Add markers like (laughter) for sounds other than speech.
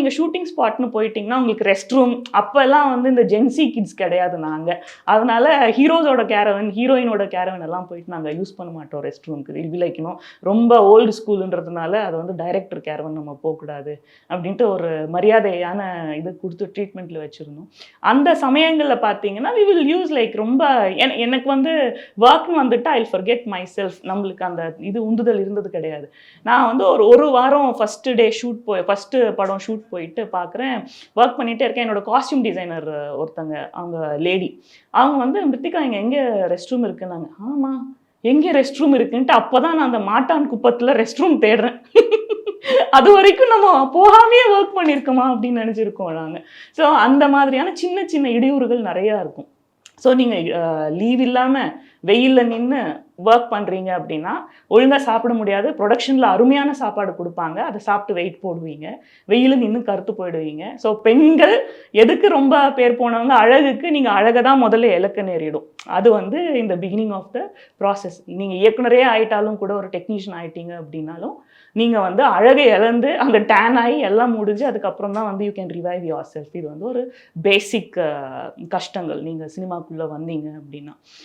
நீங்கள் ஷூட்டிங் ஸ்பாட்னு போயிட்டீங்கன்னா உங்களுக்கு ரெஸ்ட் ரூம் அப்போல்லாம் வந்து இந்த ஜென்சி கிட்ஸ் கிடையாது நாங்கள் அதனால ஹீரோஸோட கேரவன் ஹீரோயினோட கேரவன் எல்லாம் போயிட்டு நாங்கள் யூஸ் பண்ண மாட்டோம் ரெஸ்ட் ரூமுக்கு வில் விலைக்கணும் ரொம்ப ஓல்டு ஸ்கூலுன்றதுனால அதை வந்து டைரக்டர் கேரவன் நம்ம போகக்கூடாது அப்படின்ட்டு ஒரு மரியாதையான இது கொடுத்து ட்ரீட்மெண்ட்டில் வச்சுருந்தோம். அந்த சமயங்களில் பார்த்தீங்கன்னா வி வில் யூஸ் லைக் ரொம்ப எனக்கு வந்து ஒர்க்னு வந்துட்டு ஐ ஃபர்கெட் மை செல்ஃப் நம்மளுக்கு அந்த இது உந்துதல் இருந்தது கிடையாது. நான் வந்து ஒரு ஒரு வாரம் ஃபஸ்ட்டு டே ஷூட் போய் ஃபஸ்ட்டு படம் ஷூட் போயிட்டு பார்க்குறேன் ஒர்க் பண்ணிகிட்டே இருக்கேன். என்னோட காஸ்டியூம் டிசைனர் ஒருத்தங்க அவங்க லேடி அவங்க வந்து மிருத்திகா இங்கே எங்கே ரெஸ்ட் ரூம் இருக்குன்னாங்க. ஆமாம் எங்கே ரெஸ்ட் ரூம் இருக்குன்ட்டு அப்போ தான் நான் அந்த மாட்டான் குப்பத்தில் ரெஸ்ட் ரூம் தேடுறேன். (laughs) அது வரைக்கும் நம்ம போகாமையே ஒர்க் பண்ணியிருக்கோமா அப்படின்னு நினச்சிருக்கோம் நாங்கள் ஸோ அந்த மாதிரியான சின்ன சின்ன இடையூறுகள் நிறையா இருக்கும். ஸோ நீங்கள் லீவ் இல்லாமல் வெயிலில் நின்று ஒர்க் பண்ணுறீங்க அப்படின்னா ஒழுங்காக சாப்பிட முடியாது. ப்ரொடக்ஷனில் அருமையான சாப்பாடு கொடுப்பாங்க. அதை சாப்பிட்டு வெயிட் போடுவீங்க. வெயிலில் நின்று கருத்து போயிடுவீங்க. ஸோ பெண்கள் எதுக்கு ரொம்ப பேர் போனவங்க? அழகுக்கு நீங்கள் அழகை தான் முதல்ல இலக்க நேரிடும். அது வந்து இந்த பிகினிங் ஆஃப் த ப்ராசஸ் நீங்கள் இயக்குனரே ஆயிட்டாலும் கூட ஒரு டெக்னீஷியன் ஆயிட்டீங்க அப்படின்னாலும் நீங்கள் வந்து அழகை இழந்து அந்த டேன் ஆகி எல்லாம் முடிஞ்சு அதுக்கப்புறம் தான் வந்து you can revive your self வந்து ஒரு பேசிக் கஷ்டங்கள். நீங்கள் சினிமாக்குள்ளே வந்தீங்க அப்படின்னா.